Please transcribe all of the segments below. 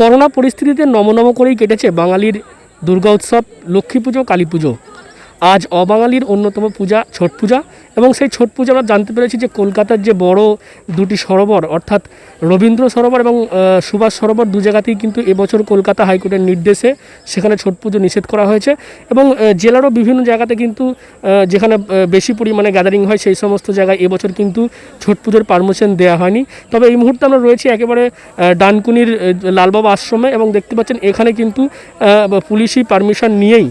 Corona পরিস্থিতিতে নমনম করেই কেটেছে বাঙালির দুর্গা উৎসব লক্ষ্মী পুজো কালী পুজো। আজ অবাঙালির অন্যতম পূজা ছট পূজা এবং সেই ছট পূজা আমরা জানতে পেরেছি যে কলকাতার যে বড় দুটি সরোবর, অর্থাৎ রবীন্দ্র সরোবর এবং সুভাষ সরোবর দু জায়গাতেই কিন্তু এবছর কলকাতা হাইকোর্টের নির্দেশে সেখানে ছট পুজো নিষেধ করা হয়েছে এবং জেলারও বিভিন্ন জায়গাতে কিন্তু যেখানে বেশি পরিমাণে গ্যাদারিং হয় সেই সমস্ত জায়গায় এবছর কিন্তু ছট পুজোর পারমিশন দেওয়া হয়নি। তবে এই মুহূর্তে আমরা রয়েছি একেবারে ডানকুনির লালবাবা আশ্রমে এবং দেখতে পাচ্ছেন এখানে কিন্তু পুলিশি পারমিশন নিয়েই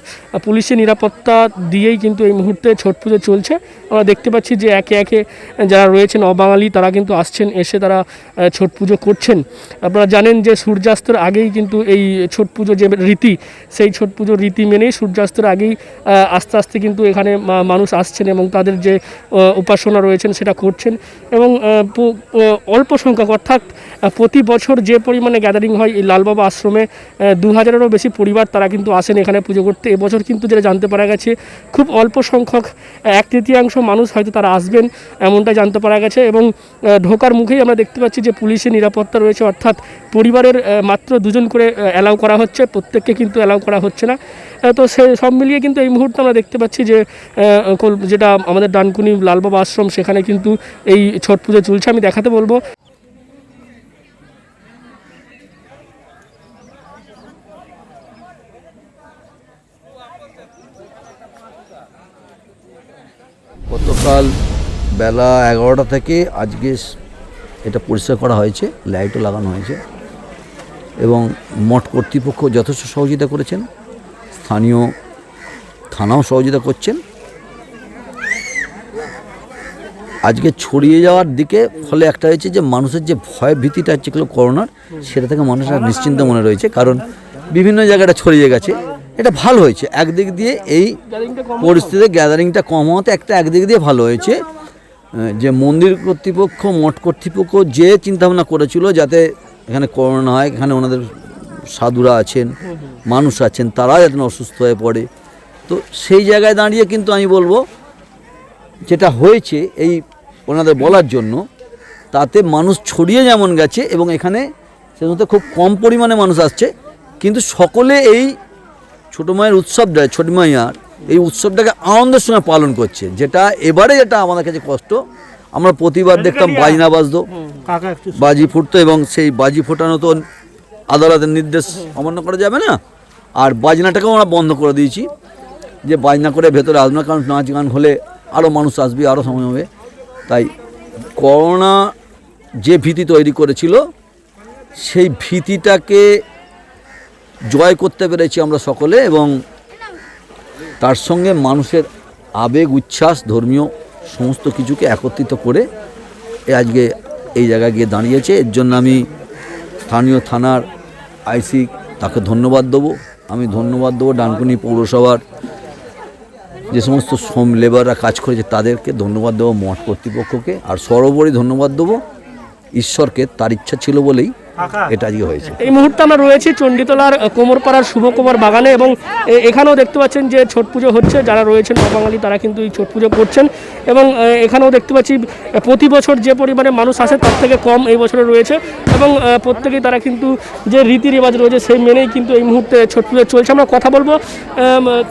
পুলিশি নিরাপত্তা দিয়েই কিন্তু এই মুহূর্তে ছট পুজো চলছে। আমরা দেখতে পাচ্ছি যে একে একে যারা রয়েছেন অবাঙালি, তারা কিন্তু আসছেন, এসে তারা ছট পুজো করছেন। আপনারা জানেন যে সূর্যাস্তের আগেই কিন্তু এই ছট পুজো যে রীতি, সেই ছট পুজোর রীতি মেনেই সূর্যাস্তের আগেই আস্তে আস্তে কিন্তু এখানে মানুষ আসছেন এবং তাদের যে উপাসনা রয়েছেন সেটা করছেন এবং অল্প সংখ্যক অর্থাৎ প্রতি বছর যে পরিমাণে গ্যাদারিং হয় এই লালবাবা আশ্রমে দু হাজারেরও বেশি পরিবার তারা কিন্তু আসেন এখানে পুজো করতে। এবছর কিন্তু যেটা জানতে পারা গেছে খুব অল্প সংখ্যক, এক তৃতীয়াংশ মানুষ হয়তো তারা আসবেন, এমনটাই জানতে পারা গেছে এবং ঢোকার মুখেই আমরা দেখতে পাচ্ছি যে পুলিশের নিরাপত্তা রয়েছে, অর্থাৎ পরিবারের মাত্র দুজন করে অ্যালাউ করা হচ্ছে, প্রত্যেককে কিন্তু অ্যালাউ করা হচ্ছে না। তো সে সব মিলিয়ে কিন্তু এই মুহূর্তে আমরা দেখতে পাচ্ছি যে যেটা আমাদের ডানকুনি লালবাবা আশ্রম, সেখানে কিন্তু এই ছট পুজো চলছে, আমি দেখাতে বলব। গতকাল বেলা এগারোটা থেকে আজকে এটা পরিষ্কার করা হয়েছে, লাইটও লাগানো হয়েছে এবং মঠ কর্তৃপক্ষ যথেষ্ট সহযোগিতা করেছেন, স্থানীয় থানাও সহযোগিতা করছেন। আজকে ছড়িয়ে যাওয়ার দিকে ফলে একটা হয়েছে যে মানুষের যে ভয় ভীতিটা হচ্ছে করোনার, সেটা থেকে মানুষের নিশ্চিন্ত মনে রয়েছে, কারণ বিভিন্ন জায়গাটা ছড়িয়ে গেছে। এটা ভালো হয়েছে। একদিক দিয়ে এই পরিস্থিতিতে গ্যাদারিংটা কম হওয়াতে একটা একদিক দিয়ে ভালো হয়েছে। যে মন্দির কর্তৃপক্ষ, মঠ কর্তৃপক্ষ যে চিন্তাভাবনা করেছিল যাতে এখানে করোনা হয়, এখানে ওনাদের সাধুরা আছেন, মানুষ আছেন তারা যাতে অসুস্থ হয়ে পড়ে। তো সেই জায়গায় দাঁড়িয়ে কিন্তু আমি বলব, যেটা হয়েছে এই ওনাদের বলার জন্য, তাতে মানুষ ছড়িয়ে যেমন গেছে এবং এখানে সেজন্য খুব কম পরিমাণে মানুষ আসছে, কিন্তু সকলে এই ছোটো মায়ের উৎসবটা ছোট মাইয়ার এই উৎসবটাকে আনন্দের সঙ্গে পালন করছে। যেটা এবারে যেটা আমাদের কাছে কষ্ট আমরা প্রতিবার দেখতাম বাজনা বাজতো। বাজি ফুটতো এবং সেই বাজি ফোটানো তো আদালতের নির্দেশ অমান্য করা যাবে না? আর বাজনাটাকেও আমরা বন্ধ করে দিয়েছি যে বাজনা করে ভেতরে আসবে না কারণ নাচ গান হলে আরও মানুষ আসবে আরও সময় হবে। তাই করোনা যে ভীতি তৈরি করেছিল সেই ভীতিটাকে জয় করতে পেরেছি আমরা সকলে এবং তার সঙ্গে মানুষের আবেগ, উচ্ছ্বাস, ধর্মীয় সমস্ত কিছুকে একত্রিত করে আজকে এই জায়গায় গিয়ে দাঁড়িয়েছে। এর জন্য আমি স্থানীয় থানার আইসি তাকে ধন্যবাদ দেবো। আমি ধন্যবাদ দেবো ডানকুনি পৌরসভার যে সমস্ত শ্রম লেবাররা কাজ করেছে তাদেরকে ধন্যবাদ দেবো মঠ কর্তৃপক্ষকে। আর সর্বোপরি ধন্যবাদ দেবো ঈশ্বরকে, তার ইচ্ছা ছিল বলেই এটা আজকে হয়েছে। এই মুহূর্তে আমরা রয়েছি চণ্ডীতলার কোমরপাড়ার শুভকুমার বাগানে এবং এখানেও দেখতে পাচ্ছেন যে ছট পুজো হচ্ছে যারা রয়েছেন অবাঙালি তারা কিন্তু এই ছট পুজো করছেন এবং এখানেও দেখতে পাচ্ছি প্রতি বছর যে পরিমাণে মানুষ আসে তার থেকে কম এই বছরে রয়েছে এবং প্রত্যেকেই তারা কিন্তু যে রীতি রেওয়াজ রয়েছে সেই মেনেই কিন্তু এই মুহূর্তে ছট পুজো চলছে। আমরা কথা বলব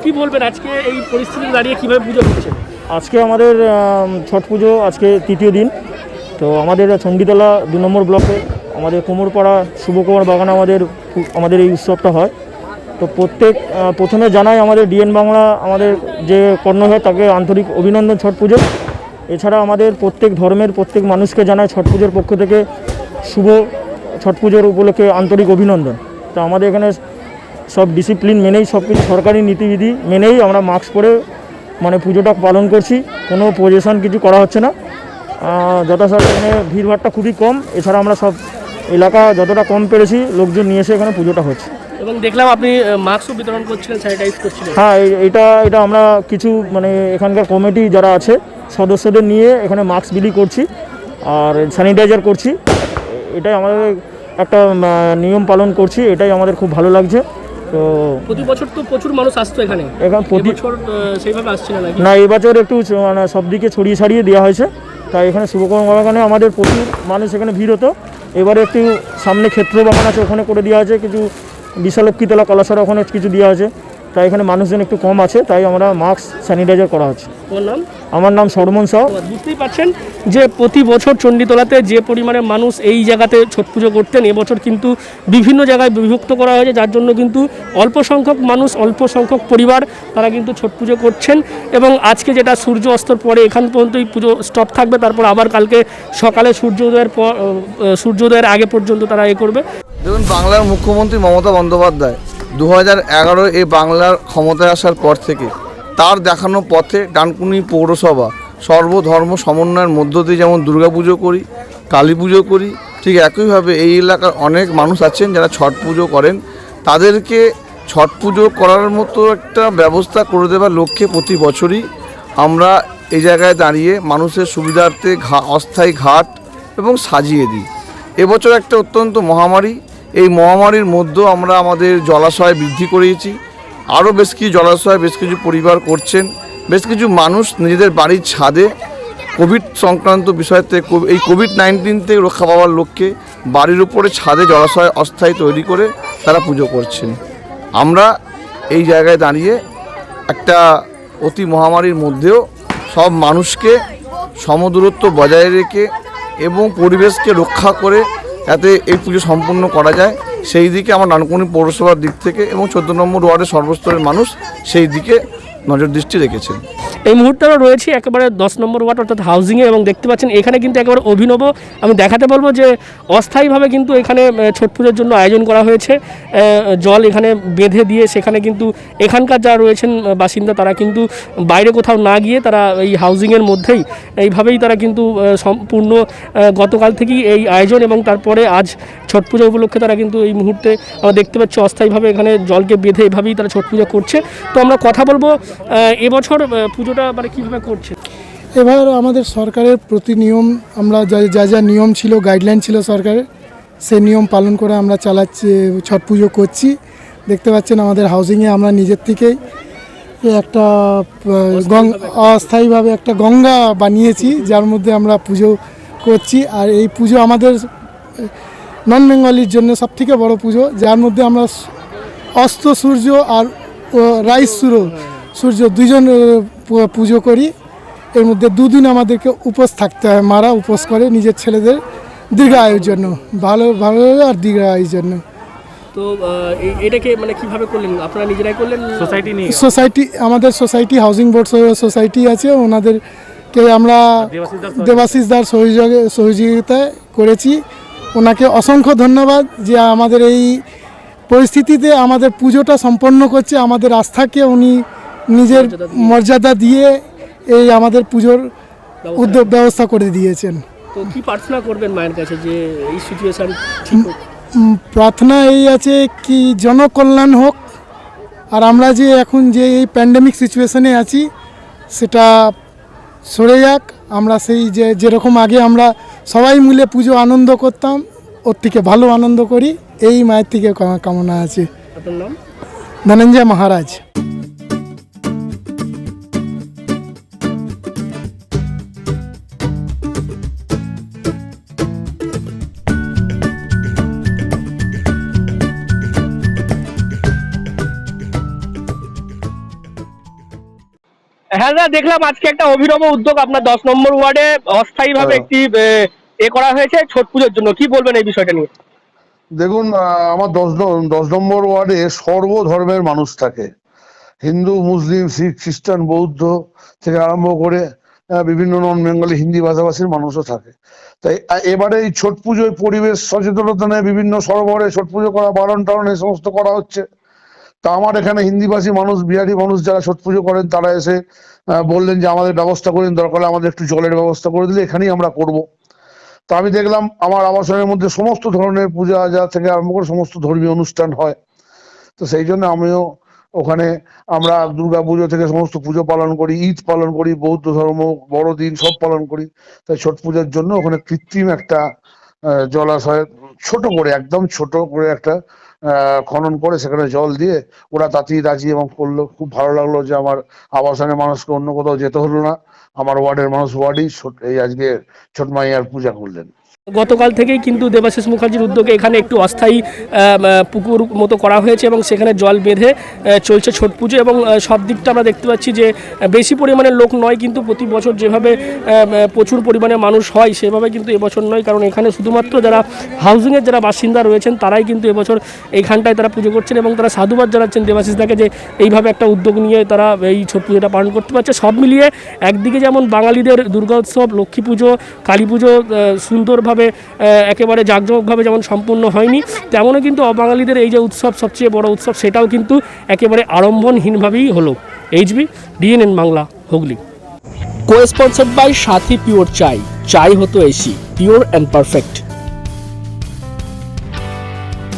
কি বলবেন আজকে এই পরিস্থিতিতে দাঁড়িয়ে কীভাবে পুজো হচ্ছে? আজকে আমাদের ছট পুজো আজকে তৃতীয় দিন। তো আমাদের চণ্ডীতলা দু নম্বর ব্লকে আমাদের কোমরপাড়া শুভকুমার বাগানে আমাদের আমাদের এই উৎসবটা হয়। তো প্রত্যেক প্রথমে জানাই আমাদের ডিএন বাংলা আমাদের যে কর্ণধার তাকে আন্তরিক অভিনন্দন ছট পুজো এছাড়া আমাদের প্রত্যেক ধর্মের প্রত্যেক মানুষকে জানায় ছট পুজোর পক্ষ থেকে শুভ ছট পুজোর উপলক্ষে আন্তরিক অভিনন্দন। তো আমাদের এখানে সব ডিসিপ্লিন মেনেই সব কিছু সরকারি নীতিবিধি মেনেই আমরা মাস্ক পরে মানে পুজোটা পালন করছি। কোনো পজিশন কিছু করা হচ্ছে না। আহ, যথাসাধ্য এখানে ভিড়ভাড়টা খুবই কম। এছাড়া আমরা সব এলাকা যতটা কম পেরেছি লোকজন নিয়ে এসে এখানে পুজোটা হচ্ছে। এবং দেখলাম আপনি মাস্কও বিতরণ করছিলেন স্যানিটাইজ করছিলেন। হ্যাঁ এটা এটা আমরা কিছু মানে এখানকার কমিটি যারা আছে সদস্যদের নিয়ে এখানে মাস্ক বিলি করছি আর স্যানিটাইজার করছি। এটাই আমাদের একটা নিয়ম পালন করছি এটাই আমাদের খুব ভালো লাগছে। তো প্রতি বছর তো প্রচুর মানুষ আসতো এখানে। এখান প্রতি এবছর আহ, সেইভাবে আসছে না না এবছর একটু মানে সব দিকে ছড়িয়ে ছাড়িয়ে দেওয়া হয়েছে। তাই এখানে শুভকর্ম বাগানে আমাদের প্রচুর মানুষ এখানে ভিড় হতো। এবারে একটু সামনে ক্ষেত্র বাগান আছে, ওখানে করে দেওয়া আছে, কিছু বিশালক্ষীতলা কলাসরা ওখানে কিছু দেওয়া আছে। তাই এখানে মানুষজন একটু কম আছে তাই আমরা মাস্ক স্যানিটাইজার করা হচ্ছে। নাম? আমার নাম সরমন সাহ। বুঝতেই পারছেন যে প্রতি বছর চণ্ডীতলাতে যে পরিমাণে মানুষ এই জায়গাতে ছট পুজো করতেন এবছর কিন্তু বিভিন্ন জায়গায় বিভক্ত করা হয়েছে যার জন্য কিন্তু অল্প সংখ্যক মানুষ অল্প সংখ্যক পরিবার তারা কিন্তু ছট পুজো করছেন এবং আজকে যেটা সূর্য অস্তর পরে এখান পর্যন্তই পুজো স্টপ থাকবে তারপর আবার কালকে সকালে সূর্যোদয়ের পর সূর্যোদয়ের আগে পর্যন্ত তারা এ করবে। দেখুন বাংলার মুখ্যমন্ত্রী মমতা বন্দ্যোপাধ্যায় দু হাজার এগারো এই বাংলার ক্ষমতায় আসার পর থেকে তার দেখানো পথে ডানকুনি পৌরসভা, সর্বধর্ম সমন্বয়ের মধ্য দিয়ে যেমন দুর্গাপুজো করি, কালী পুজো করি, ঠিক একইভাবে এই এলাকার অনেক মানুষ আছেন যারা ছট পুজো করেন। তাদেরকে ছট পুজো করার মতো একটা ব্যবস্থা করে দেওয়ার লক্ষ্যে প্রতি বছরই আমরা এই জায়গায় দাঁড়িয়ে মানুষের সুবিধার্থে ঘা, অস্থায়ী ঘাট এবং সাজিয়ে দিই। এবছর একটা অত্যন্ত মহামারী এই মহামারীর মধ্যেও আমরা আমাদের জলাশয় বৃদ্ধি করিয়েছি আরও বেশ কিছু জলাশয়, বেশ কিছু পরিবার করছেন। বেশ কিছু মানুষ নিজেদের বাড়ির ছাদে কোভিড সংক্রান্ত বিষয়তে এই কোভিড নাইন্টিন থেকে রক্ষা পাওয়ার লক্ষ্যে বাড়ির উপরে ছাদে জলাশয় অস্থায়ী তৈরি করে তারা পুজো করছেন। আমরা এই জায়গায় দাঁড়িয়ে একটা অতি মহামারীর মধ্যেও সব মানুষকে সমদূরত্ব বজায় রেখে এবং পরিবেশকে রক্ষা করে যাতে এই পুজো সম্পূর্ণ করা যায়। সেই দিকে আমার নানকুনি পৌরসভার দিক থেকে এবং চোদ্দ নম্বর ওয়ার্ডের সর্বস্তরের মানুষ সেই দিকে নজর দৃষ্টি রেখেছেন। এই মুহূর্তে আমরা রয়েছি একেবারে দশ নম্বর ওয়ার্ড, অর্থাৎ হাউজিংয়ে এবং দেখতে পাচ্ছেন এখানে কিন্তু একেবারে অভিনব। আমি দেখাতে বলব যে অস্থায়ীভাবে কিন্তু এখানে ছট পুজোর জন্য আয়োজন করা হয়েছে। জল এখানে বেঁধে দিয়ে সেখানে কিন্তু এখানকার যারা রয়েছেন বাসিন্দা তারা কিন্তু বাইরে কোথাও না গিয়ে তারা এই হাউজিংয়ের মধ্যেই এইভাবেই তারা কিন্তু সম্পূর্ণ গতকাল থেকেই এই আয়োজন এবং তারপরে আজ ছট পুজো উপলক্ষে তারা কিন্তু এই মুহূর্তে আমরা দেখতে পাচ্ছি অস্থায়ীভাবে এখানে জলকে বেঁধে এভাবেই তারা ছট পুজো করছে। তো আমরা কথা বলব এবছর পুজোটা মানে কীভাবে করছে? এবার আমাদের সরকারের প্রতি নিয়ম, আমরা যা যা নিয়ম ছিল গাইডলাইন ছিল সরকারের, সে নিয়ম পালন করে আমরা চালাচ্ছি, ছট পুজো করছি। দেখতে পাচ্ছেন আমাদের হাউজিংয়ে আমরা নিজের থেকেই একটা অস্থায়ীভাবে একটা গঙ্গা বানিয়েছি, যার মধ্যে আমরা পুজো করছি। আর এই পুজো আমাদের নন বেঙ্গলির জন্য সব থেকে বড় পুজো, যার মধ্যে আমরা অস্ত সূর্য আর রাইস সূর্য সূর্য দুজন পুজো করি। এর মধ্যে দুদিন আমাদেরকে উপোস থাকতে হয়। মারা উপোস করে নিজের ছেলেদের দীর্ঘ আয়ুর জন্য। ভালো ভালো আর দীর্ঘ আয়ুর জন্য। তো এটাকে মানে কীভাবে করলেন? আপনারা নিজেরাই করলেন? সোসাইটি নিয়ে। সোসাইটি আমাদের সোসাইটি হাউজিং বোর্ড সোসাইটি আছে। ওনাদেরকে আমরা দেবাশিস দার সহযোগে সহযোগিতায় করেছি। ওনাকে অসংখ্য ধন্যবাদ যে আমাদের এই পরিস্থিতিতে আমাদের পুজোটা সম্পন্ন করছে। আমাদের আস্থাকে উনি নিজের মর্যাদা দিয়ে। এই আমাদের পুজোর উদ্যোগ ব্যবস্থা করে দিয়েছেন। তো কি প্রার্থনা করবেন মায়ের কাছে যে এই সিচুয়েশন প্রার্থনা এই আছে কি জনকল্যাণ হোক আর আমরা যে এখন যে এই প্যান্ডেমিক সিচুয়েশনে আছি সেটা সরে যাক। আমরা সেই যে যেরকম আগে আমরা সবাই মিলে পুজো আনন্দ করতাম ওর থেকে ভালো আনন্দ করি। এই মায়ের থেকে কামনা আছে। আপনার নাম? ধনঞ্জয় মহারাজ। হ্যাঁ দাদা দেখলাম আজকে একটা অভিনব উদ্যোগ আপনার দশ নম্বর ওয়ার্ডে অস্থায়ীভাবে হ্যাঁ। একটি এ করা হয়েছে ছট পুজোর জন্য। কি বলবেন এই বিষয়টা নিয়ে? দেখুন আমার দশ দশ নম্বর ওয়ার্ডে সর্বধর্মের মানুষ থাকে। হিন্দু মুসলিম শিখ খ্রিস্টান বৌদ্ধ থেকে আরম্ভ করে বিভিন্ন নন বেঙ্গলি হিন্দি ভাষাভাষীর মানুষও থাকে। তাই এবারে এই ছট পুজোয় পরিবেশ সচেতনতা নিয়ে বিভিন্ন সরোবরে ছট পুজো করা বারণ টারণ এই সমস্ত করা হচ্ছে। তা আমার এখানে হিন্দিভাষী মানুষ, বিহারি মানুষ যারা ছট পুজো করেন, তারা এসে বললেন যে আমাদের ব্যবস্থা করেন দরকার আমাদের একটু জলের ব্যবস্থা করে দিলে এখানেই আমরা করব। তা আমি দেখলাম আমার আবাসনের মধ্যে সমস্ত ধরনের পূজা আজা থেকে আরম্ভ করে সমস্ত ধর্মীয় অনুষ্ঠান হয়। তো সেই জন্য আমিও ওখানে আমরা দুর্গা পুজো থেকে সমস্ত পুজো পালন করি, ঈদ পালন করি, বৌদ্ধ ধর্ম, বড়দিন সব পালন করি। তাই ছট পূজার জন্য ওখানে কৃত্রিম একটা জলাশয় ছোট করে, একদম ছোট করে একটা খনন করে সেখানে জল দিয়ে ওরা তাতেই রাজি এবং করল। খুব ভালো লাগল যে আমার আবাসনের মানুষকে অন্য কোথাও যেতে হলো না। আমার ওয়ার্ডের মানুষ ওয়ার্ডেই এই আজকে ছোট মাইয়ার পূজা করলেন। গতকাল থেকেই কিন্তু দেবাশিস মুখার্জির উদ্যোগে এখানে একটু অস্থায়ী পুকুর মতো করা হয়েছে এবং সেখানে জল বেঁধে চলছে ছট পুজো এবং সব দিকটা আমরা দেখতে পাচ্ছি যে বেশি পরিমাণে লোক নয় কিন্তু প্রতি বছর যেভাবে প্রচুর পরিমাণে মানুষ হয় সেভাবে কিন্তু এবছর নয়। কারণ এখানে শুধুমাত্র যারা হাউজিংয়ের যারা বাসিন্দা রয়েছেন, তারাই কিন্তু এবছর এইখানটায় তারা পুজো করছেন এবং তারা সাধুবাদ জানাচ্ছেন দেবাশিস দাকে যে, এইভাবে একটা উদ্যোগ নিয়ে তারা এই ছট পুজোটা পালন করতে পারছে। সব মিলিয়ে একদিকে যেমন বাঙালিদের দুর্গা উৎসব লক্ষ্মী পুজো, কালী পুজো সুন্দরভাবে আহ, একেবারে জাঁকজমকভাবে যেমন সম্পূর্ণ হয়নি তেমনও কিন্তু অবাঙালিদের এই যে উৎসব সবচেয়ে বড় উৎসব সেটাও কিন্তু একেবারে আড়ম্বনহীনভাবেই হলো। HB DNN Bangla Hooghly. Co sponsored by Sathi pure চাই চাই হতো এসি পিওর অ্যান্ড পারফেক্ট